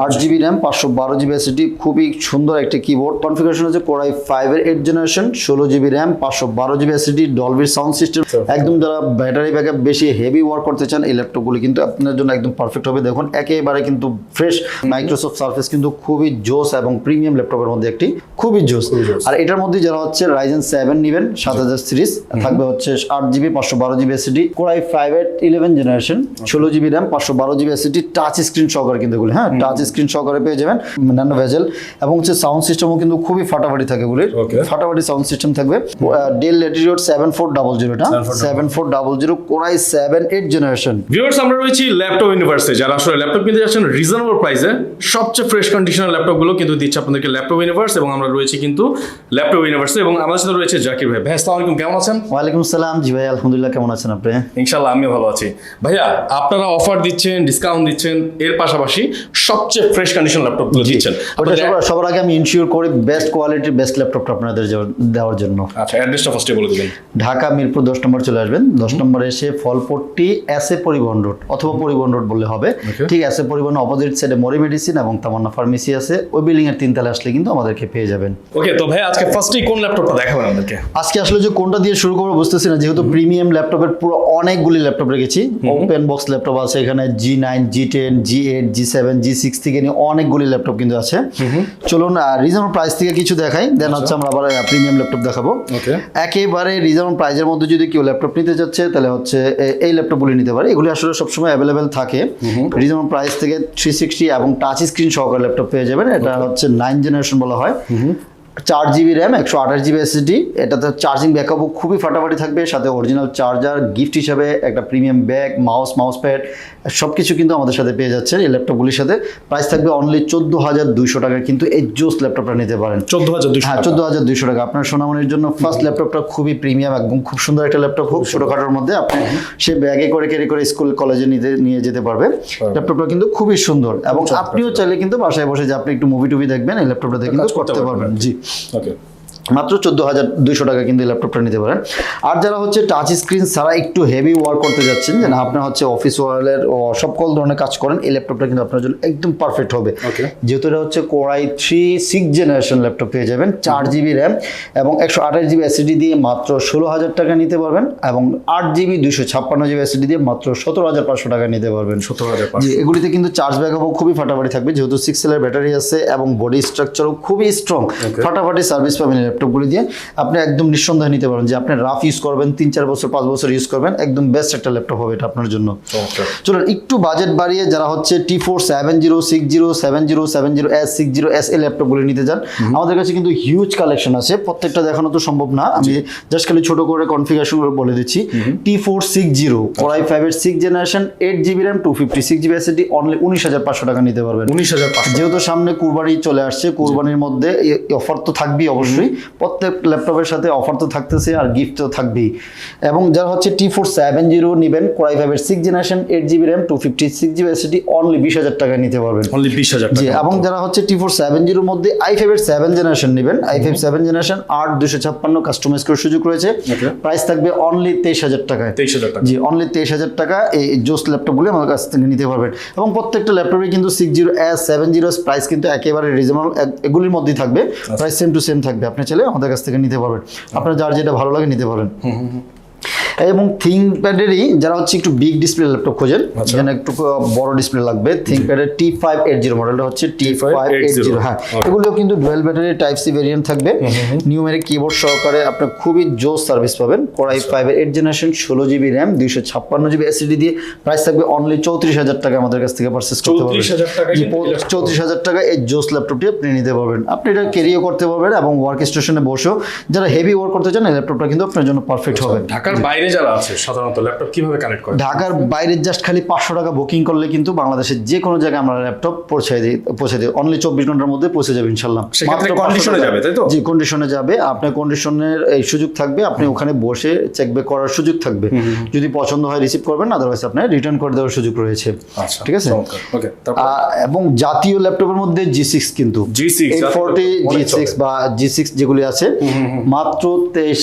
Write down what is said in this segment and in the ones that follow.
আট GB RAM পাঁচশো বারো জিবি এসএসডি খুবই সুন্দর একটি কিবোর্ড কনফিগারেশন হচ্ছে কোরাই ফাইভের এইট জেনারেশন ষোলো জিবি র্যাম পাঁচশো বারো জিবি এসএসডি ডলবির সাউন্ড সিস্টেম একদম যারা ব্যাটারি ব্যাকআপ বেশি হেভি ওয়ার্ক করতে চান এই ল্যাপটপগুলি কিন্তু আপনার জন্য একদম পারফেক্ট হবে। দেখুন একেবারে কিন্তু ফ্রেশ মাইক্রোসফট সার্ফেস কিন্তু খুবই জোস এবং প্রিমিয়াম ল্যাপটপের মধ্যে একটি খুবই জোস। আর এটার মধ্যে যারা হচ্ছে রাইজেন সেভেন নেবেন সাত হাজার সিরিজ থাকবে হচ্ছে আট জিবি পাঁচশো বারো জিবি এসএসডি কোরাই ফাইভের ইলেভেন জেনারেশন ষোলো জিবি র্যাম পাঁচশো বারো জিবি এসএসডি টাচ স্ক্রিন সহকারে কিন্তু এগুলি হ্যাঁ টাচ স্ক্রিন সহকারে পেয়ে যাবেন ন্যানো ভেজেল। এবং হচ্ছে সাউন্ড সিস্টেমও কিন্তু খুবই ফাটাফাটি থাকে এগুলির Okay. ফাটাফাটি সাউন্ড সিস্টেম থাকবে। Dell Latitude seven four double zero এটা। Seven four double zero core i seven eight generation viewers আমরা রয়েছি ল্যাপটপ ইউনিভার্সে যারা আসলে ল্যাপটপ কিনতে যাচ্ছেন রিজনেবল প্রাইসে সবচেয়ে ফ্রেশ কন্ডিশনের ল্যাপটপগুলো কিন্তু দিচ্ছে আপনাদেরকে ল্যাপটপ ইউনিভার্স এবং আমরা রয়েছি কিন্তু ল্যাপটপ ইউনিভার্সে এবং আমাদের সাথে রয়েছে জাকির ভাই। ভাই আসসালামু আলাইকুম। কেমন আছেন? ওয়ালাইকুম সালাম। জি ভাই আলহামদুলিল্লাহ। কেমন আছেন আপনি? ইনশাল্লাহ আমি ভালো আছি। ভাইয়া আপনারা অফার দিচ্ছেন ডিসকাউন্ট দিচ্ছেন এর পাশাপাশি সবচেয়ে ফ্রেশ কন্ডিশন ল্যাপটপগুলো দিচ্ছেন। সবার- আগে আমি ইনশিওর করি বেস্ট কোয়ালিটির বেস্ট ল্যাপটপটা আপনাদের দেওয়ার জন্য। আচ্ছা অ্যাড্রেসটা ফার্স্টে বলে দেবেন। ঢাকা মিরপুর দশ নম্বর চলে আসবেন। দশ নম্বরে এসে ফলপট্টি এস এ পরিবহন রোড অথবা পরিবহন রোড বললে হবে। ঠিক এস এ পরিবহন অপোজিট সাইডে মরি মেডিসিন এবং তামান্না ফার্মেসি আছে। ওই বিল্ডিং এর তিনতলা আসলে কিন্তু আমাদেরকে পেয়ে যাবেন। ওকে তো ভাই আজকে ফার্স্টেই কোন ল্যাপটপটা দেখাবেন আমাদেরকে আজকে আসলে যে কোনটা দিয়ে শুরু করব বুঝতেছি না। যেহেতু প্রিমিয়াম ল্যাপটপের পুরো অনেকগুলি ল্যাপটপ রেখেছি। ওপেন বক্স ল্যাপটপ আছে এখানে G nine G ten G eight G seven G six থেকে নিয়ে অনেকগুলি ল্যাপটপ কিন্তু আছে। চলুন রিজনেবল প্রাইস থেকে কিছু দেখাই দেন হচ্ছে আমরা আবার প্রিমিয়াম ল্যাপটপ দেখাবো। একেবারে রিজনেবল প্রাইজের মধ্যে যদি কেউ ল্যাপটপ নিতে চাচ্ছে তাহলে হচ্ছে এই ল্যাপটপগুলি নিতে পারে। এগুলি আসলে সবসময় অ্যাভেলেবেল থাকে। রিজনেবল প্রাইস থেকে থ্রি সিক্সটি এবং টাচ স্ক্রিন সহকারে ল্যাপটপ পেয়ে যাবেন। এটা হচ্ছে নাইন জেনারেশন বলা হয়। চার জিবি র্যাম একশো আঠাশ জিবি এসএসডি এটাতে চার্জিং ব্যাকআপও খুবই ফাটাফাটি থাকবে সাথে অরিজিনাল চার্জার গিফট হিসাবে একটা premium bag mouse mouse pad সব কিছু কিন্তু আমাদের সাথে পেয়ে যাচ্ছে এই ল্যাপটপগুলির সাথে। প্রাইস থাকবে অনলি চোদ্দ হাজার দুইশো টাকায় কিন্তু এই জোস ল্যাপটপটা নিতে পারেন। চোদ্দ হাজার দুশো হ্যাঁ চোদ্দ হাজার দুইশো টাকা। আপনার সোনামণির জন্য ফার্স্ট ল্যাপটপটা খুবই প্রিমিয়াম একদম খুব সুন্দর একটা ল্যাপটপ খুব ছোটোখাটোর মধ্যে। আপনি সে ব্যাগে করে ক্যারি করে স্কুল কলেজে নিতে নিয়ে যেতে পারবে। ল্যাপটপটা কিন্তু খুবই সুন্দর। এবং আপনিও চাইলে কিন্তু বাসায় বসে যে আপনি একটু মুভি টুভি দেখবেন এই ল্যাপটপটাতে কিন্তু করতে পারবেন। জি। ওকে মাত্র চোদ্দ হাজার দুইশো টাকা কিন্তু এই ল্যাপটপটা নিতে পারেন। আর যারা হচ্ছে টাচ স্ক্রিন ছাড়া একটু হেভি ওয়ার্ক করতে যাচ্ছেন যে না আপনার হচ্ছে অফিস ওয়ার্ল্ডের সকল ধরনের কাজ করেন এই ল্যাপটপটা কিন্তু আপনার জন্য একদম পারফেক্ট হবে. যেহেতু এটা হচ্ছে core i three six generation laptop পেয়ে যাবেন চার জিবি র্যাম এবং একশো আঠাশ জিবি এসিডি দিয়ে মাত্র ষোলো হাজার টাকা নিতে পারবেন এবং আট জিবি দুশো ছাপ্পান্ন জিবি এসিডি দিয়ে মাত্র সতেরো হাজার পাঁচশো টাকা নিতে পারবেন। সত্তর হাজার জি এগুলিতে কিন্তু চার্জ ব্যাকআপও খুবই ফাটাফাটি থাকবে যেহেতু সিক্স সেলের ব্যাটারি আছে এবং বডি স্ট্রাকচারও খুবই স্ট্রং ফাটাফাটি সার্ভিস পাবেন ল্যাপটপগুলি দিয়ে আপনি একদম নিঃসন্দেহে নিতে পারেন যে আপনি রাফ ইউজ করবেন তিন চার বছর পাঁচ বছর ইউজ করবেন একদম বেস্ট একটা ল্যাপটপ হবে এটা আপনার জন্য। চলুন একটু বাজেট বাড়িয়ে যারা হচ্ছে T four seven zero six zero seven zero seven zero S six zero S এই ল্যাপটপগুলি নিতে যান আমাদের কাছে কিন্তু হিউজ কালেকশন আছে প্রত্যেকটা দেখানো তো সম্ভব না আমি জাস্ট খালি ছোট করে কনফিগারেশন বলে দিচ্ছি। T four six zero core i ফাইভের six generation eight GB RAM two fifty six GB SSD only উনিশ হাজার পাঁচশো টাকা নিতে পারবেন। উনিশ হাজার যেহেতু সামনে কুরবানি চলে আসছে কুরবানির মধ্যে অফার তো থাকবেই অবশ্যই। প্রত্যেক ল্যাপটপের সাথে অফার তো থাকতেছে আর গিফট তো থাকবেই। এবং যারা হচ্ছে টি ফোর সেভেন জিরো নেবেন কোরাই ফাইভের six generation eight GB RAM two fifty six GB SSD only বিশ হাজার টাকায় নিতে পারবেন। অনলি বিশ হাজার জি এবং যারা হচ্ছে টি ফোর সেভেন জিরোর মধ্যে আই ফাইভের সেভেন জেনারেশন নেবেন আই ফাইভ সেভেন জেনারেশন আট দুশো ছাপ্পান্ন কাস্টমাইজ করার সুযোগ রয়েছে। প্রাইস থাকবে অনলি তেইশ হাজার টাকায়। তেইশ হাজার টাকা। জি অনলি তেইশ হাজার টাকা এই জোস ল্যাপটপগুলি আমার কাছ থেকে নিতে পারবেন। এবং প্রত্যেকটা ল্যাপটপে কিন্তু six zero S seven zero price কিন্তু একেবারে রিজনেবল এগুলির মধ্যেই থাকবে। প্রাইস সেম টু সেম থাকবে। আপনি চাইলে আমাদের কাছ থেকে নিতে পারবেন। আপনার যার যেটা ভালো লাগে নিতে পারেন এবং থিঙ্কপ্যাডেরই যারা হচ্ছে একটু বিগ ডিসপ্লে ল্যাপটপ খোঁজেন আচ্ছা। যেন একটু বড় ডিসপ্লে লাগবে থিঙ্কপ্যাডের টি ফাইভ এইট জিরো মডেলটা হচ্ছে টি ফাইভ এইট জিরো হ্যাঁ. এগুলোও কিন্তু dual battery type C variant থাকবে। নিউমেরিক কিবোর্ড সহকারে আপনি খুবই জোস সার্ভিস পাবেন। কোরাই আচ্ছা। ফাইভ এইট জেনারেশন ষোলো জিবি র্যাম দুইশো ছাপ্পান্ন জিবি এসিডি দিয়ে প্রাইস থাকবে অনলি চৌত্রিশ হাজার টাকা আমাদের কাছ থেকে পারচেস করতে পারবেন। 34,000 টাকায় জি, কিন্তু এই laptop চৌত্রিশ হাজার টাকা এই জোস ল্যাপটপটি আপনি নিতে পারবেন। আপনি এটা ক্যারিও করতে পারবেন এবং ওয়ার্ক স্টেশনে বসেও যারা হেভি ওয়ার্ক করতে চান এই ল্যাপটপটা কিন্তু আপনার জন্য পারফেক্ট হবে। ঢাকার বাইরে যারা আছে সাধারণত ল্যাপটপ কীভাবে কানেক্ট করে? ঢাকার বাইরে জাস্ট খালি পাঁচশো টাকা বুকিং করলে কিন্তু বাংলাদেশের যে কোনো জায়গায় আমরা ল্যাপটপ পৌঁছে দিই পৌঁছে দিই। অনলি চব্বিশ ঘণ্টার মধ্যে পৌঁছে যাবে ইনশাল্লাহ। সেক্ষেত্রে মাত্র 500 condition-এ টাকা। যাবে, তাই তো? জি কন্ডিশনে যাবে। আপনার কন্ডিশনের এই সুযোগ থাকবে আপনি ওখানে বসে চেক ব্যাক করার সুযোগ থাকবে। যদি পছন্দ হয় রিসিভ করবেন না আদারওয়াইজ আপনার রিটার্ন করে দেওয়ার সুযোগ রয়েছে। আচ্ছা ঠিক আছে? এবং জাতীয় ল্যাপটপের মধ্যে জি সিক্স কিন্তু। G6 eight forty G six বা জি সিক্স যেগুলি আছে মাত্র তেইশ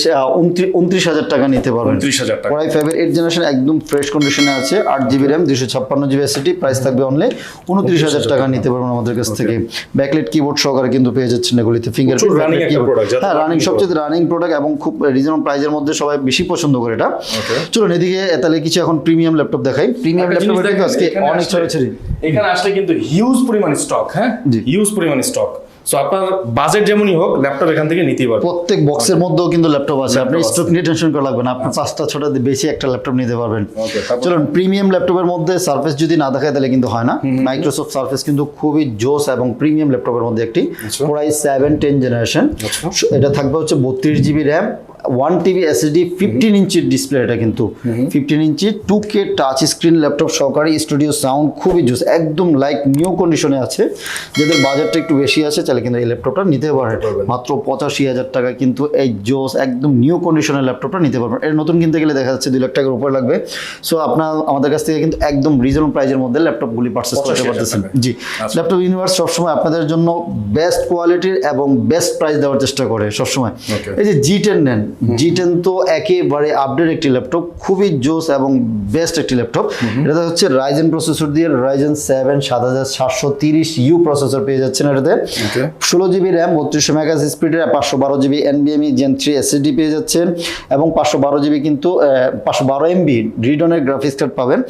উনত্রিশ হাজার টাকা নিতে পারবেন। 29,000 উনত্রিশ হাজার টাকা। কোরাই ফাইভের এইট জেনারেশন একদম ফ্রেশ কন্ডিশনে আছে আট জিবি র্যাম দুশো ছাপ্পান্ন জিবি এসিটি প্রাইস থাকবে অনলি উনত্রিশ হাজার টাকা নিতে পারবেন আমাদের কাছ থেকে। ব্যাকলেট কিবোর্ড সহকারে কিন্তু পেয়ে যাচ্ছেন এগুলিতে যাতে হ্যাঁ রানিং সবচেয়ে রানিং প্রোডাক্ট এবং খুব রিজনেবল প্রাইজের মধ্যে সবাই বেশি পছন্দ করে এটা. চলুন এদিকে তাহলে কিছু এখন প্রিমিয়াম ল্যাপটপ দেখাই। প্রিমিয়াম ল্যাপটপ আজকে অনেক ছড়াছড়ি। এখানে আসলে কিন্তু হিউজ পরিমাণ স্টক হ্যাঁ? হিউজ পরিমাণ স্টক সো আপনার বাজেট যেমনই হোক ল্যাপটপ এখান থেকে নিতেই পারবেন। প্রত্যেক বক্সের মধ্যেও কিন্তু ল্যাপটপ আছে। আপনি স্টক নিয়ে টেনশন করা লাগবে না। আপনি পাঁচটা ছটা বেশি একটা ল্যাপটপ নিতে পারবেন। চলুন প্রিমিয়াম ল্যাপটপের মধ্যে সার্ফেস যদি না দেখায় তাহলে কিন্তু হয় না। মাইক্রোসফট সার্ফেস কিন্তু খুবই জোস এবং প্রিমিয়াম ল্যাপটপের মধ্যে একটি প্রায় সেভেন টেন জেনারেশন আচ্ছা। এটা থাকবে হচ্ছে বত্রিশ GB RAM one TB SSD fifteen ইঞ্চির ডিসপ্লে এটা কিন্তু। Fifteen inch two K touch screen laptop সহকারী স্টুডিও সাউন্ড খুবই জুস একদম লাইক নিউ কন্ডিশনে আছে। যাদের বাজেটটা একটু বেশি আছে তাহলে কিন্তু এই ল্যাপটপটা নিতে পারে। মাত্র পঁচাশি হাজার টাকা কিন্তু এই জোস একদম নিউ কন্ডিশনের ল্যাপটপটা নিতে পারবেন। এর নতুন কিনতে গেলে দেখা যাচ্ছে দুই লাখ টাকার উপরে লাগবে। সো আপনার আমাদের কাছ থেকে কিন্তু একদম রিজনেবল প্রাইজের মধ্যে ল্যাপটপগুলি পারচেস করতে 85,000 পারতেছেন। জি। আচ্ছা। ল্যাপটপ ইউনিভার্স সবসময় আপনাদের জন্য বেস্ট কোয়ালিটির এবং বেস্ট প্রাইস দেওয়ার চেষ্টা করে সবসময়। এই যে জি টেন নেন জি টেন তো একেবারে আপডেট একটি ল্যাপটপ খুবই জোস এবং বেস্ট একটি ল্যাপটপ এটাতে হচ্ছে রাইজেন প্রসেসর দিয়ে রাইজেন সেভেন সাত হাজার সাতশো তিরিশ ইউ প্রসেসর পেয়ে যাচ্ছেন এটাতে। ষোলো জিবি র্যাম বত্রিশশো মেগাস স্পিডের পাঁচশো বারো জিবি এনবিএমই জেন থ্রি এসএসডি পেয়ে যাচ্ছেন এবং পাঁচশো বারো জিবি কিন্তু পাঁচশো বারো এমবি রিডনের গ্রাফিক্স কার্ড পাবেন।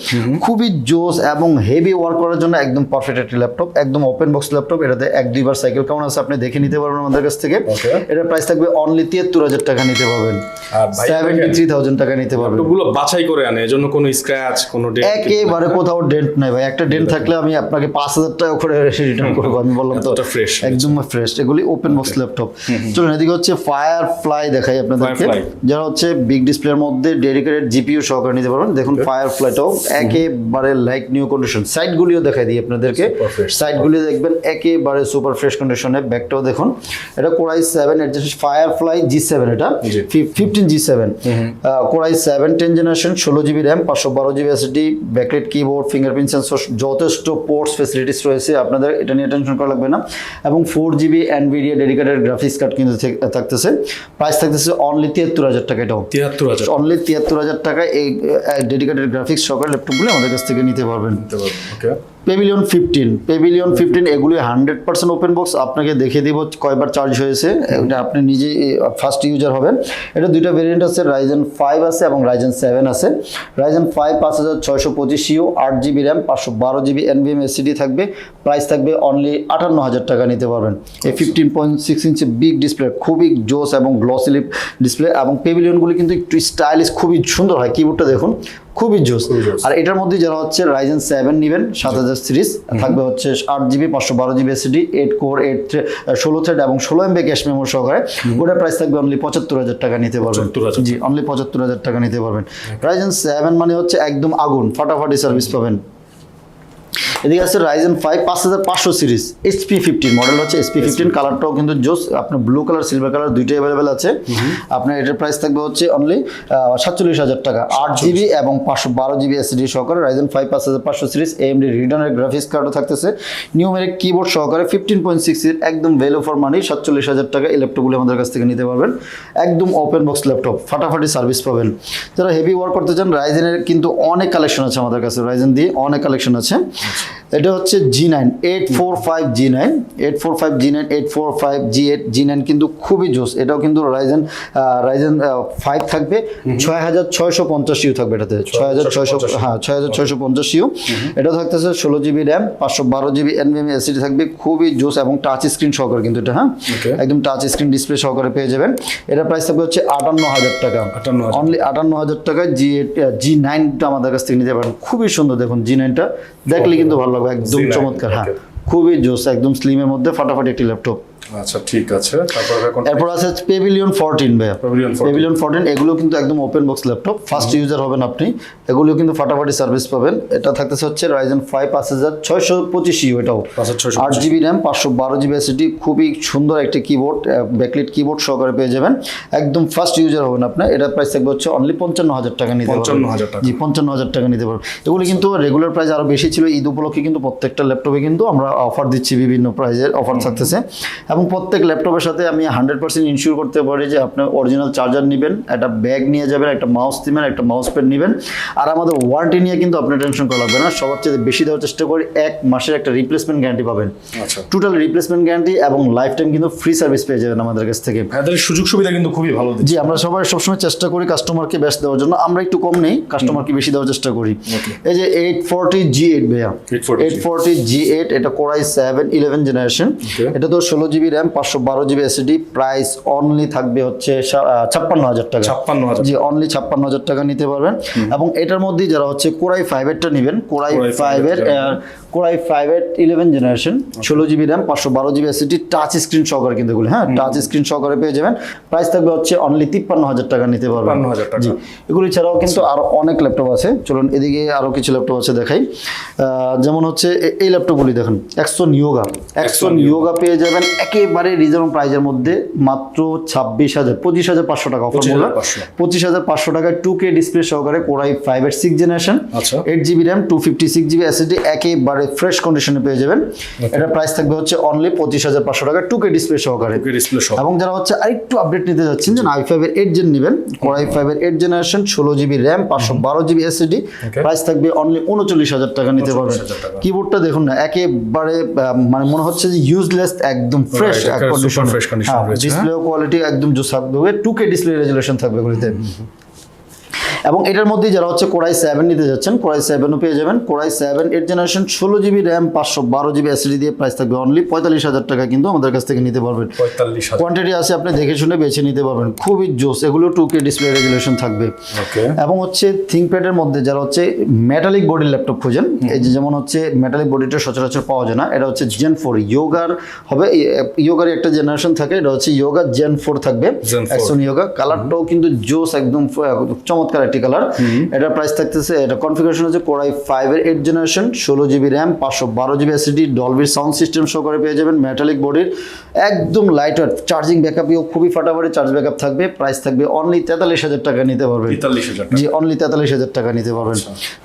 খুবই জোস এবং হেভি ওয়ার্ক করার জন্য একদম পারফেক্ট একটি ল্যাপটপ একদম ওপেন বক্স ল্যাপটপ এটাতে এক দুইবার সাইকেল কেমন আছে আপনি দেখে নিতে পারবেন আমাদের কাছ থেকে. এটার প্রাইস থাকবে অনলি তিয়াত্তর হাজার টাকা নিতে ভাই সেভেন্টি থ্রি থাউজেন্ড টাকা নিতে পারবেন। ল্যাপটপগুলো বাছাই করে আনে এজন্য কোনো স্ক্র্যাচ কোনো একেবারে কোথাও ডেন্ট নাই ভাই। একটা ডেন্ট থাকলে আমি আপনাকে পাঁচ হাজার টাকা করে রিটার্ন করব। আমি বললাম তো এতটা একদম ফ্রেশ এগুলি ওপেন বক্স ল্যাপটপ চলুন এদিকে হচ্ছে ফায়ার ফ্লাই দেখাই আপনাদেরকে। যারা হচ্ছে বিগ ডিসপ্লের মধ্যে ডেডিকেটেড জিপিইউ সহকারে নিতে পারবেন। দেখুন ফায়ার ফ্লাইটাও একেবারে লাইক নিউ কন্ডিশন সাইডগুলিও দেখাই দিই আপনাদেরকে। সাইডগুলি দেখবেন একেবারে সুপার ফ্রেশ কন্ডিশনে ব্যাকটাও দেখুন। এটা কোরাই সেভেন এর ফায়ার ফ্লাই জি সেভেন এটা। Fifteen G seven core i seven ten generation ষোলো জিবি র্যাম পাঁচশো বারো GB SSD backlit keyboard fingerprint sensor যথেষ্ট পোর্টস ফেসিলিটিস রয়েছে। আপনাদের এটা নিয়ে টেনশন করা লাগবে না। এবং four GB Nvidia dedicated graphics card কিন্তু থাকতেছে। প্রাইস থাকতেছে অনলি তিয়াত্তর হাজার টাকা এটাও। তিয়াত্তর হাজার অনলি তিয়াত্তর হাজার টাকায় এই ডেডিকেটেড গ্রাফিক্স সহকারে ল্যাপটপগুলো আমাদের কাছ থেকে নিতে পারবেন। পেভিলিয়ন ফিফটিন পেভিলিয়ন ফিফটিন এগুলি হান্ড্রেড পার্সেন্ট ওপেন বক্স আপনাকে দেখিয়ে দিব কয়বার চার্জ হয়েছে। এটা আপনি নিজে ফার্স্ট ইউজার হবেন। এটা দুইটা ভেরিয়েন্ট আছে রাইজেন ফাইভ আছে এবং রাইজেন সেভেন আছে। রাইজেন ফাইভ পাঁচ হাজার ছয়শো পঁচিশ ইউ আট জিবি র্যাম পাঁচশো বারো জিবি এনভিএম এসিডি থাকবে। প্রাইস থাকবে অনলি আটান্ন হাজার টাকা নিতে পারবেন। এই fifteen point six inch big display খুবই জোস এবং গ্লসি ডিসপ্লে এবং পেভিলিয়নগুলি কিন্তু একটু স্টাইলিশ খুবই সুন্দর হয়। কিবোর্ডটা দেখুন খুবই জোস। আর এটার মধ্যে যারা হচ্ছে রাইজেন সেভেন নেবেন সাত হাজার সিরিজ থাকবে হচ্ছে আট জিবি পাঁচশো বারো GB SSD eight core eight ষোলো থ্রেড এবং ষোলো এমবি ক্যাশ মেমোর সহকারে ওটার প্রাইস থাকবে অনলি পঁচাত্তর হাজার টাকা নিতে পারবেন। জি অনলি পঁচাত্তর হাজার টাকা নিতে পারবেন। রাইজেন সেভেন মানে হচ্ছে একদম আগুন ফাটাফাটি সার্ভিস পাবেন। এদিকে আছে রাইজেন ফাইভ পাঁচ হাজার পাঁচশো সিরিজ এইচপি ফিফটিন মডেল হচ্ছে এসপি ফিফটিন কালারটাও কিন্তু জোস আপনার ব্লু কালার সিলভার কালার দুইটাই অ্যাভেলেবেল আছে। আপনার এটার প্রাইস থাকবে হচ্ছে অনলি সাতচল্লিশ হাজার টাকা। আট জিবি এবং পাঁচশো বারো জিবি এসডি সহকারে রাইজেন ফাইভ পাঁচ হাজার পাঁচশো সিরিজ এমডি রিডানের গ্রাফিক্স কার্ডও থাকতেছে। নিউমেরিক কিবোর্ড সহকারে ফিফটিন পয়েন্ট সিক্স একদম ভ্যালু ফর মানি সাতচল্লিশ হাজার টাকা এই ল্যাপটপগুলো আমাদের কাছ থেকে নিতে পারবেন। একদম ওপেন বক্স ল্যাপটপ ফাটাফাটি সার্ভিস পাবেন। যারা হেভি ওয়ার্ক করতে চান রাইজেনের কিন্তু অনেক কালেকশন আছে আমাদের কাছে রাইজেন দিয়ে অনেক কালেকশন আছে। এটা হচ্ছে G nine eight four five G nine eight four five G nine eight four five G eight G nine কিন্তু খুবই জোস। এটাও কিন্তু রাইজেন রাইজেন ফাইভ থাকবে। ছয় হাজার ছয়শো পঞ্চাশ ইউ থাকবে এটাতে। ছয় হাজার ছয়শো হ্যাঁ ছয় হাজার ছয়শো পঞ্চাশ ইউ এটা থাকতেছে ষোলো জিবি র্যাম পাঁচশো বারো জিবি এনভিএম এসিডি থাকবে। খুবই জোস এবং টাচ স্ক্রিন সহকারে কিন্তু এটা হ্যাঁ? একদম টাচ স্ক্রিন ডিসপ্লে সহকারে পেয়ে যাবেন। এটার প্রাইস থাকবে হচ্ছে আটান্ন হাজার। টাকা 58,000 অনলি আটান্ন হাজার টাকায় জি এইট জি নাইনটা আমাদের কাছ থেকে নিতে পারেন। খুবই সুন্দর দেখুন জি নাইনটা দেখলে কিন্তু ভালো একদম G9, চমৎকার হ্যাঁ okay. খুবই জোস একদম স্লিমের মধ্যে ফাটাফাটি একটি ল্যাপটপ আচ্ছা ঠিক আছে। তারপর আছে পেভিলিয়ন ফোরটিন ভাইয়া। Pavilion 14 পেভিলিয়ন ফোরটিন এগুলো কিন্তু একদম open box laptop first user হবেন আপনি। এগুলো কিন্তু ফাটাফাটি সার্ভিস পাবেন। এটা থাকতেছে হচ্ছে রাইজেন ফাইভ পাঁচ হাজার ছয়শো পঁচিশ ইউ এটাও। 5625 আট জিবি র্যাম পাঁচশো বারো জিবি এসিডি খুবই সুন্দর একটি কিবোর্ড ব্যাকলিট কিবোর্ড সহকারে পেয়ে যাবেন। একদম ফার্স্ট ইউজার হবেন আপনার এটা প্রাইস থাকবে হচ্ছে অনলি পঞ্চান্ন হাজার টাকা নিতে পারবেন। 55,000 টাকা। জি পঞ্চান্ন হাজার টাকা নিতে পারবেন। এগুলো কিন্তু রেগুলার প্রাইস আরও বেশি ছিল। ঈদ উপলক্ষে কিন্তু প্রত্যেকটা ল্যাপটপে কিন্তু আমরা অফার দিচ্ছি বিভিন্ন প্রাইজের অফার থাকতেছে। এবং এবং প্রত্যেক ল্যাপটপের সাথে আমি হান্ড্রেড পার্সেন্ট ইনশিওর করতে পারি যে আপনি অরিজিনাল চার্জার নেবেন একটা ব্যাগ নিয়ে যাবেন একটা মাউস নেবেন একটা মাউস প্যাড নেবেন। আর আমাদের ওয়ারেন্টি নিয়ে কিন্তু আপনার টেনশন করা লাগবে না। সবার চেয়ে বেশি দেওয়ার চেষ্টা করি এক মাসের একটা রিপ্লেসমেন্ট গ্যারান্টি পাবেন। আচ্ছা। টোটাল রিপ্লেসমেন্ট গ্যারান্টি এবং লাইফ টাইম কিন্তু ফ্রি সার্ভিস পেয়ে যাবেন আমাদের কাছ থেকে। ভাইদের সুযোগ সুবিধা কিন্তু খুবই ভালো জি আমরা সবাই সবসময় চেষ্টা করি কাস্টমারকে বেস্ট দেওয়ার জন্য। আমরা একটু কম নেই কাস্টমারকে বেশি দেওয়ার চেষ্টা করি। এই যে এইট ফোরটি জি এইট ভাইয়া। এইট ফোরটি জি এইট এটা core i seven eleven generation এটা তো ষোলো জিবি র্যাম পাঁচশো বারো জিবি এসডি প্রাইস অনলি থাকবে হচ্ছে ছাপ্পান্ন হাজার টাকা। ছাপ্পান্ন হাজার। জি অনলি ছাপ্পান্ন হাজার টাকা নিতে পারবেন। এবং এটার মধ্যেই যারা হচ্ছে কোরাই ফাইভেরটা নেবেন কোরাই Core i5 ফাইভের কোরাই ফাইভের ইলেভেন জেনারেশন ষোলো জিবি র্যাম পাঁচশো বারো জিবি এসএসডি টাচ স্ক্রিন সহকারে কিন্তু এগুলো হ্যাঁ? টাচ স্ক্রিন সহকারে পেয়ে যাবেন। প্রাইস থাকবে হচ্ছে অনলি তিপ্পান্ন হাজার টাকা নিতে পারবেন। জি। এগুলি ছাড়াও কিন্তু আরও অনেক ল্যাপটপ আছে। চলুন এদিকে আরও কিছু ল্যাপটপ আছে দেখাই। যেমন হচ্ছে এই ল্যাপটপগুলি দেখুন একশন ইয়োগা একশন ইয়োগা পেয়ে যাবেন একেবারে রিজনেবল প্রাইজের মধ্যে মাত্র ছাব্বিশ হাজার পঁচিশ হাজার পাঁচশো টাকা অফার মূল্য পঁচিশ। হাজার পাঁচশো টাকায় টু কে ডিসপ্লে সহকারে কোরাই ফাইভের সিক্স জেনারেশন আচ্ছা। Eight GB RAM two fifty six GB SSD একেবারে ফ্রেশ কন্ডিশনে পেয়ে যাবেন। এটা প্রাইস থাকবে হচ্ছে অনলি পঁচিশ হাজার পাঁচশো টাকা টু কে ডিসপ্লে সহকারে। এবং যারা হচ্ছে আরেকটু আপডেট নিতে যাচ্ছেন যে আই ফাইভের এইট জেন নেবেন কোরাই ফাইভের এইট জেনারেশন ষোলো জিবি র্যাম পাঁচশো বারো জিবি এসএসডি. প্রাইস থাকবে অনলি উনচল্লিশ হাজার টাকা নিতে পারবেন। কিবোর্ডটা দেখুন না একেবারে মানে মনে হচ্ছে যে ইউজলেস একদম ফ্রেশ একেবারে রয়েছে, ডিসপ্লে কোয়ালিটি একদম জোস থাকবে টু কে ডিসপ্লে রেজুলেশন থাকবে এগুলিতে। এবং এটার মধ্যে যারা হচ্ছে কোরাই সেভেন নিতে যাচ্ছেন কোরাই সেভেনও পেয়ে যাবেন। Core i seven eight generation ষোলো জিবি র্যাম পাঁচশো বারো জিবি এসডি দিয়ে প্রাইস থাকবে অনলি পঁয়তাল্লিশ হাজার টাকা কিন্তু আমাদের কাছ থেকে নিতে পারবেন। পঁয়তাল্লিশ কোয়ান্টিটি আছে আপনি দেখে শুনে বেছে নিতে পারবেন। খুবই জোস এগুলো টু কে ডিসপ্লে রেজুলেশন থাকবে। এবং হচ্ছে থিঙ্কপ্যাডের মধ্যে যারা হচ্ছে মেটালিক বডির ল্যাপটপ খোঁজেন এই যে যেমন হচ্ছে মেটালিক বডিটা সচরাচর পাওয়া যায় না এটা হচ্ছে জেন ফোর ইয়োগার হবে ইয়োগার একটা জেনারেশন থাকে এটা হচ্ছে ইয়োগা জেন ফোর থাকবে। Gen 4 অ্যাকশন ইয়োগা কালারটাও কিন্তু জোস একদম চমৎকার একটি কালার এটা প্রাইস থাকতেছে এটা কনফিগারেশন হচ্ছে কোরাই ফাইভের এইট জেনারেশন ষোলো জিবি র্যাম পাঁচশো বারো জিবি এসিডি ডলবির সাউন্ড সিস্টেম সহ করে পেয়ে যাবেন মেটালিক বডির একদম লাইট ওয়েট চার্জিং ব্যাকআপও খুবই ফাটাফাটি চার্জ ব্যাকআপ থাকবে প্রাইস থাকবে অনলি তেতাল্লিশ হাজার টাকা নিতে পারবেন। জি অনলি তেতাল্লিশ হাজার টাকা নিতে পারবেন।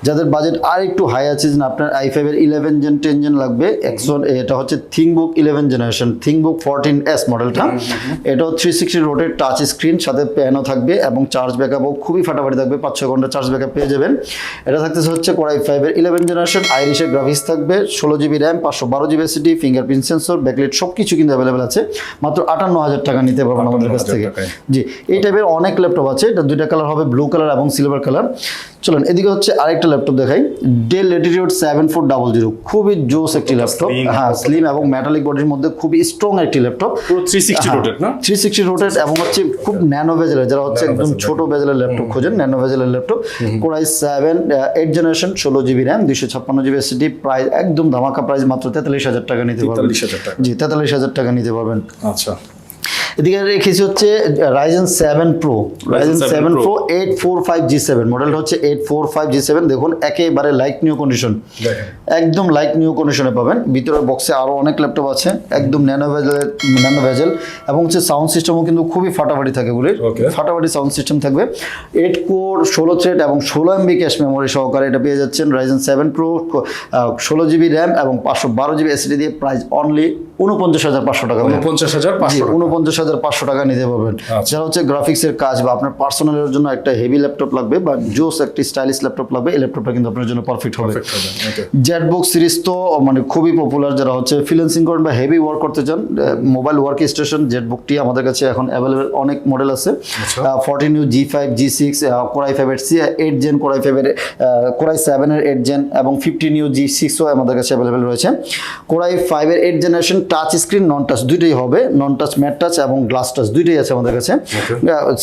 যাদের বাজেট আর একটু হাই আছে যে আপনার আই ফাইভের ইলেভেন জেন টেন জেন লাগবে একশো এটা হচ্ছে ThinkBook eleven generation ThinkBook fourteen S মডেলটা এটাও থ্রি সিক্সটি রোটের টাচ স্ক্রিন সাথে প্যানও থাকবে এবং চার্জ ব্যাকআপও খুবই ফাটাফাটি থাকবে। পাঁচ ছয় ঘণ্টা চার্জ ব্যাকআপ পেয়ে যাবেন। এটা থাকতেছে হচ্ছে কোরাই ফাইভের ইলেভেন জেনারেশন আইরিশের গ্রাফিক্স থাকবে ষোলো জিবি র্যাম পাঁচশো বারো GB SSD fingerprint sensor backlit সব কিছু কিন্তু অ্যাভেলেবেল আছে। মাত্র আটান্ন হাজার টাকা নিতে পারবেন আমাদের কাছ থেকে। জি এই টাইপের অনেক ল্যাপটপ আছে এটা দুইটা কালার হবে ব্লু কালার এবং সিলভার কালার চলুন এদিকে হচ্ছে আরেকটা ল্যাপটপ দেখাই। Dell Latitude seven four double zero খুবই জোস একটি ল্যাপটপ হ্যাঁ স্লিম এবং মেটালিক বডির মধ্যে খুবই স্ট্রং একটি ল্যাপটপ থ্রি সিক্সটি রোটেট না? থ্রি সিক্সটি রোটেট এবং হচ্ছে খুব ন্যানো ভেজেলের যারা হচ্ছে একদম ছোট ভেজেলের ল্যাপটপ খোঁজেন nano ভেজেলের laptop core i seven eight generation ষোলো জিবি র্যাম দুইশো ছাপ্পান্ন জিবি এসিডি প্রাইস একদম ধামাকা প্রাইস মাত্র তেতাল্লিশ হাজার টাকা নিতে পারবেন। 43,000 টাকা। জি তেতাল্লিশ হাজার টাকা নিতে পারবেন। আচ্ছা। এদিকে রেখেছি হচ্ছে Ryzen seven pro Ryzen 7 seven pro eight four five G seven মডেলটা হচ্ছে eight four five G seven দেখুন একেবারে লাইট নিউ কন্ডিশন একদম লাইট নিউ কন্ডিশনে পাবেন। ভিতরে বক্সে আরও অনেক ল্যাপটপ আছে। একদম ন্যানো ভেজেল ন্যানো ভেজেল এবং হচ্ছে সাউন্ড সিস্টেমও কিন্তু খুবই ফাটাফাটি থাকে Okay. ফাটাফাটি সাউন্ড সিস্টেম থাকবে। এইট কোর ষোলো থ্রেড এবং ষোলো এমবি ক্যাশ মেমোরি সহকারে এটা পেয়ে যাচ্ছেন রাইজেন সেভেন প্রো ষোলো জিবি র্যাম এবং পাঁচশো বারো জিবি এসিডি দিয়ে প্রাইস অনলি উনপঞ্চাশ হাজার পাঁচশো টাকা। উনপঞ্চাশ হাজার। উনপঞ্চাশ হাজার পাঁচশো টাকা নিতে পারবেন আচ্ছা। যারা হচ্ছে গ্রাফিক্সের কাজ বা আপনার পার্সোনালের জন্য একটা হেভি ল্যাপটপ লাগবে বা জোস একটি স্টাইলিশ ল্যাপটপ লাগবে এই ল্যাপটপটা কিন্তু আপনার জন্য পারফেক্ট হবে okay. জেটবুক সিরিজ তো মানে খুবই পপুলার যারা হচ্ছে ফ্রিল্যান্সিং করেন বা হেভি ওয়ার্ক করতে চান মোবাইল ওয়ার্ক স্টেশন জেটবুকটি আমাদের কাছে এখন অ্যাভেলেবেল অনেক মডেল আছে। Fourteen U G five G six core i ফাইভের C eight gen core i ফাইভের কোরাই সেভেনের এইট জেন এবং ফিফটিন ইউ জি সিক্সও আমাদের কাছে অ্যাভেলেবেল রয়েছে কোরাই ফাইভের eight generation touch screen non touch দুইটাই হবে। নন টাচ ম্যাট টাচ এবং গ্লাস টাচ দুইটাই আছে আমাদের কাছে।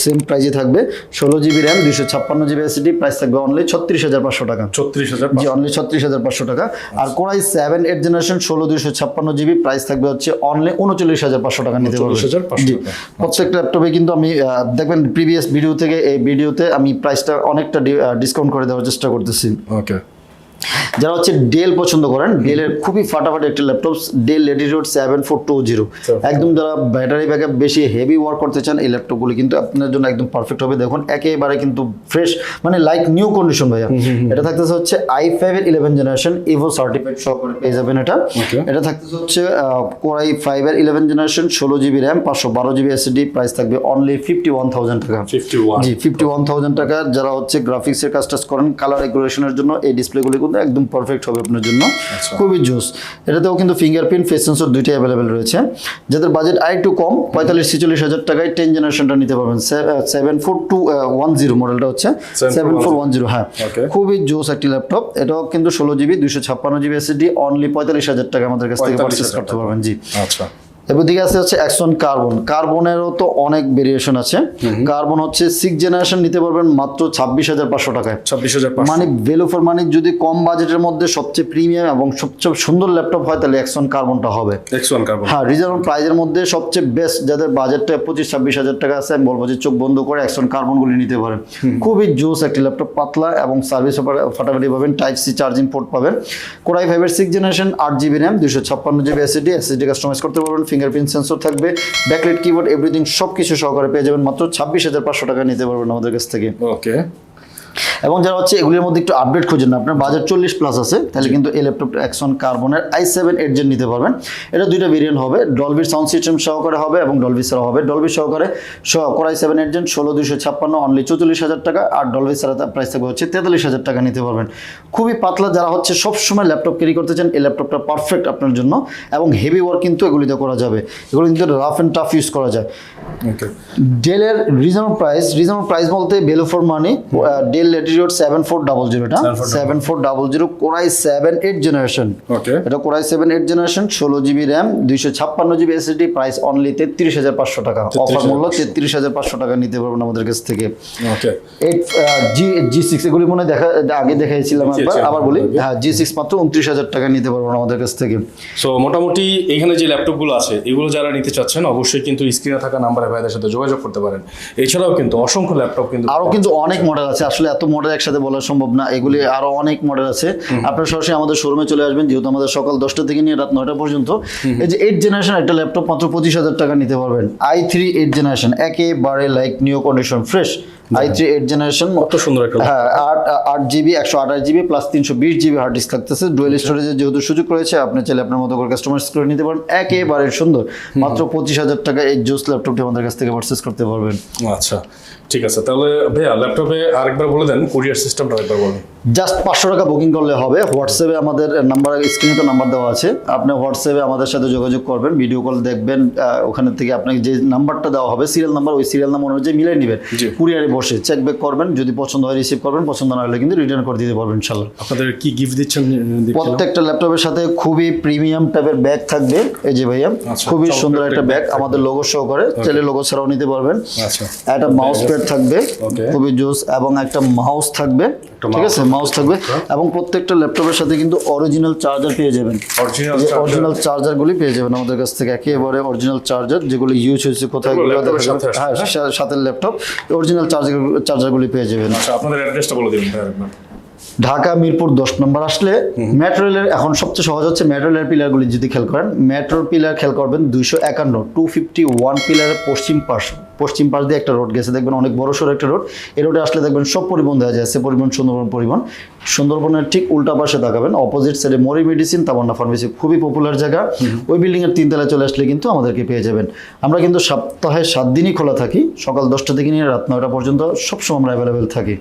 সেম প্রাইজে থাকবে। ষোলো জিবি র্যাম দুইশো ছাপ্পান্ন জিবি এসিডি প্রাইস থাকবে অনলি ছত্রিশ হাজার পাঁচশো টাকা। ছত্রিশ হাজার জি অনলি ছত্রিশ হাজার পাঁচশো টাকা। আর core i seven eight generation ষোলো দুইশো ছাপ্পান্ন জিবি প্রাইস থাকবে হচ্ছে অনলি উনচল্লিশ হাজার পাঁচশো টাকা নিতে পারবে। 39,500 জি। প্রত্যেকটা ল্যাপটপে কিন্তু আমি দেখবেন প্রিভিয়াস ভিডিও থেকে এই ভিডিওতে আমি প্রাইসটা অনেকটা ডিসকাউন্ট করে দেওয়ার চেষ্টা করতেছি। ওকে যারা হচ্ছে ডেল পছন্দ করেন ডেলের খুবই ফাটাফাটি একটা laptop Dell Latitude seven four two zero একদম যারা ব্যাটারি ব্যাকআপ বেশি হেভি ওয়ার্ক করতে চান এই ল্যাপটপগুলি কিন্তু আপনার জন্য একদম পারফেক্ট হবে। দেখুন একেবারে কিন্তু ফ্রেশ মানে লাইক নিউ কন্ডিশন ভাইয়া। এটা থাকতেছে হচ্ছে আই ফাইভ এর ইলেভেন জেনারেশন ইভো সার্টিফাইড সহকারে পেয়ে যাবেন এটা। এটা থাকতেছে হচ্ছে কোরাই ফাইভ এর ইলেভেন জেনারেশন ষোলো জিবি র্যাম পাঁচশো বারো জিবি এসএসডি প্রাইস থাকবে অনলি ফিফটি ওয়ান থাউজেন্ড টাকা জি ফিফটি ওয়ান থাউজেন্ড টাকা। যারা হচ্ছে গ্রাফিক্সের কাজ টাজ করেন কালার রেগুলেশনের জন্য এই ডিসপ্লেগুলি কিন্তু একদম পারফেক্ট হবে আপনার জন্য। আচ্ছা। খুবই জোস এটাতেও কিন্তু ফিঙ্গারপ্রিন্ট ফেস সেন্সর দুইটাই অ্যাভেলেবেল রয়েছে। যাদের বাজেট আই একটু কম পঁয়তাল্লিশ ছেচল্লিশ হাজার টাকায় টেন জেনারেশনটা নিতে পারবেন। Seven four two one zero মডেলটা হচ্ছে। সেভেন ফোর ওয়ান জিরো হ্যাঁ। খুবই জোস একটি ল্যাপটপ এটাও কিন্তু ষোলো জিবি দুশো ছাপ্পান্ন জিবি এসএসডি অনলি পঁয়তাল্লিশ হাজার টাকা আমাদের কাছ থেকে পারচেস করতে পারবেন জি। আচ্ছা। এবার দিকে আছে হচ্ছে অ্যাকশন কার্বন। কার্বনেরও তো অনেক ভেরিয়েশন আছে। কার্বন হচ্ছে সিক্স জেনারেশন নিতে পারবেন মাত্র ছাব্বিশ হাজার পাঁচশো টাকায়। ছাব্বিশ হাজার মানে ভ্যালু ফর মানি যদি কম বাজেটের মধ্যে সবচেয়ে প্রিমিয়াম এবং সবচেয়ে সুন্দর ল্যাপটপ হয় তাহলে অ্যাকশন কার্বনটা হবে। One carbon. হ্যাঁ রিজনেবল প্রাইজের মধ্যে সবচেয়ে বেস্ট যাদের বাজেটটা পঁচিশ ছাব্বিশ হাজার টাকা আছে আমি বলব যে চোখ বন্ধ করে অ্যাকশন কার্বনগুলি নিতে পারেন। খুবই জোস একটি ল্যাপটপ পাতলা এবং সার্ভিস ফাটাফাটি পাবেন টাইপ সি চার্জিং পোর্ট পাবেন। কোরাই ফাইভের সিক্স জেনারেশন আট জিবি র্যাম দুশো ছাপ্পান্ন জিবি এসএসডি এসএসডি কাস্টমাইজ করতে পারবেন ফিঙ্গারপ্রিন্ট সেন্সর থাকবে, ব্যাকলাইট, কিবোর্ড এভরিথিং সব কিছু সহকারে পেয়ে যাবেন। মাত্র ছাব্বিশ হাজার পাঁচশো টাকা নিতে পারবেন আমাদের কাছ থেকে। ওকে এবং যারা হচ্ছে এগুলির মধ্যে একটু আপডেট খুঁজেন না আপনার বাজার চল্লিশ প্লাস আছে তাহলে কিন্তু এই ল্যাপটপটা অ্যাকশন কার্বনের আই সেভেন এইট জেন নিতে পারবেন। এটা দুইটা ভেরিয়েন্ট হবে ডলবির সাউন্ড সিস্টেম সহকারে হবে এবং ডলবি ছাড়া হবে। ডলবি সহকারে করাই সেভেন এইট জেন ষোলো দুইশো ছাপ্পান্ন অনলি চৌচল্লিশ হাজার টাকা আর ডলবি ছাড়া তার প্রাইস থাকবে হচ্ছে তেতাল্লিশ হাজার টাকা নিতে পারবেন। খুবই পাতলা যারা হচ্ছে সবসময় ল্যাপটপ ক্যারি করতে চান এই ল্যাপটপটা পারফেক্ট আপনার জন্য এবং হেভি ওয়ার্ক কিন্তু এগুলিতে করা যাবে। এগুলো কিন্তু রাফ অ্যান্ড টাফ ইউজ করা যায়। ডেলের রিজনেবল প্রাইস রিজনেবল প্রাইস বলতে value for money Dell Latitude seven four double zero এটা seven four double zero core i seven eight generation এটা core i seven eight generation ষোলো GB RAM দুইশো ছাপ্পান্ন GB SSD price only তেত্রিশ হাজার পাঁচশো টাকা। অফার মূল্য তেত্রিশ হাজার পাঁচশো টাকা নিতে পারবেন আমাদের কাছ থেকে। এইট জি জি সিক্স এগুলি মনে দেখা আগে দেখাইছিলাম একবার আবার বলি। হ্যাঁ জি সিক্স মাত্র উনত্রিশ হাজার টাকা নিতে পারবেন আমাদের কাছ থেকে। সো মোটামুটি এখানে যে ল্যাপটপগুলো আছে এগুলো যারা নিতে চাচ্ছেন অবশ্যই কিন্তু স্ক্রিনে থাকা নাম্বারে ভাইদের সাথে যোগাযোগ করতে পারেন। এছাড়াও কিন্তু অসংখ্য ল্যাপটপ কিন্তু আরও কিন্তু অনেক মডেল আছে। আসলে এত মডেল একসাথে বলা সম্ভব না। এগুলি আরও অনেক মডেল আছে। আপনারা সরাসরি আমাদের শোরুমে চলে আসবেন যেহেতু আমাদের সকাল দশটা থেকে নিয়ে রাত নয়টা পর্যন্ত। এই যে এইট জেনারেশন একটা ল্যাপটপ মাত্র পঁচিশ হাজার টাকা নিতে পারবেন। আই থ্রি এইট জেনারেশন একেবারে like new condition fresh I three eight generation কত সুন্দর একটা হ্যাঁ আট আট জিবি একশো আঠাশ জিবি প্লাস তিনশো বিশ জিবি হার্ড ডিস্ক থাকতেছে। ডুয়েল স্টোরেজের যেহেতু সুযোগ রয়েছে আপনি চাইলে আপনার মতো করে কাস্টমাইজ করে নিতে পারেন। একেবারে সুন্দর। মাত্র পঁচিশ হাজার টাকা এই জোস ল্যাপটপটি আমাদের কাছ থেকে পারচেস করতে পারবেন। আচ্ছা ঠিক আছে। তাহলে ভাইয়া ল্যাপটপে আরেকবার বলে দেন কুরিয়ার সিস্টেমটা আরেকবার বলুন। জাস্ট পাঁচশো টাকা বুকিং করলে হবে। হোয়াটসঅ্যাপে আমাদের নাম্বার স্ক্রিনে তো নাম্বার দেওয়া আছে। আপনি হোয়াটসঅ্যাপে আমাদের সাথে যোগাযোগ করবেন ভিডিও কল দেখবেন ওখানে থেকে আপনাকে যে নাম্বারটা দেওয়া হবে সিরিয়াল নাম্বার ওই সিরিয়াল নাম্বার অনুযায়ী মিলিয়ে নেবেন। কুরিয়ারে বসে চেক ব্যাক করবেন যদি পছন্দ হয় রিসিভ করবেন পছন্দ না হলে কিন্তু রিটার্ন করে দিতে পারবেন ইনশাল্লাহ। আপনাদের কি গিফট দিচ্ছেন প্রত্যেকটা ল্যাপটপের সাথে খুবই প্রিমিয়াম টাইপের ব্যাগ থাকবে। এই যে ভাইয়া আচ্ছা, খুবই সুন্দর একটা একটা ব্যাগ আমাদের লোগো শো করে চাইলে লোগো ছাড়াও নিতে পারবেন। আচ্ছা। একটা মাউস প্যাড থাকবে খুবই জোস এবং একটা মাউস থাকবে। ঠিক আছে মাউস থাকবে এবং প্রত্যেকটা ল্যাপটপের সাথে কিন্তু অরিজিনাল চার্জার পেয়ে যাবেন। অরিজিনাল চার্জারগুলি পেয়ে যাবেন আমাদের কাছ থেকে একেবারে অরিজিনাল চার্জার যেগুলো ইউজ হয়েছে কোথায় হ্যাঁ সাথে ল্যাপটপ অরিজিনাল চার্জার চার্জারগুলি পেয়ে যাবেন। আচ্ছা আপনাদের অ্যাড্রেসটা বলে ভাই আরেকবার ঢাকা মিরপুর দশ নম্বর আসলে মেট্রো রেলের এখন সবচেয়ে সহজ হচ্ছে মেট্রো রেলের পিলারগুলি যদি খেয়াল করেন মেট্রোর পিলার খেয়াল করবেন দুইশো একান্ন টু ফিফটি ওয়ান পিলারের পশ্চিম পাশ পশ্চিম পাশ দিয়ে একটা রোড গেছে দেখবেন অনেক বড়সড় একটা রোড। এই রোডে আসলে দেখবেন সব পরিবহন দেওয়া যায় সে পরিবহন সুন্দরবন পরিবহন। সুন্দরবনের ঠিক উল্টা পাশে দেখাবেন অপোজিট সাইডে মরি মেডিসিন তামান্না ফার্মেসি খুবই পপুলার জায়গা। ওই বিল্ডিংয়ের তিনতলায় চলে আসলে কিন্তু আমাদেরকে পেয়ে যাবেন। আমরা কিন্তু সপ্তাহে সাত দিনই খোলা থাকি সকাল দশটা থেকে নিয়ে রাত নয়টা পর্যন্ত সবসময় আমরা অ্যাভেলেবেল থাকি।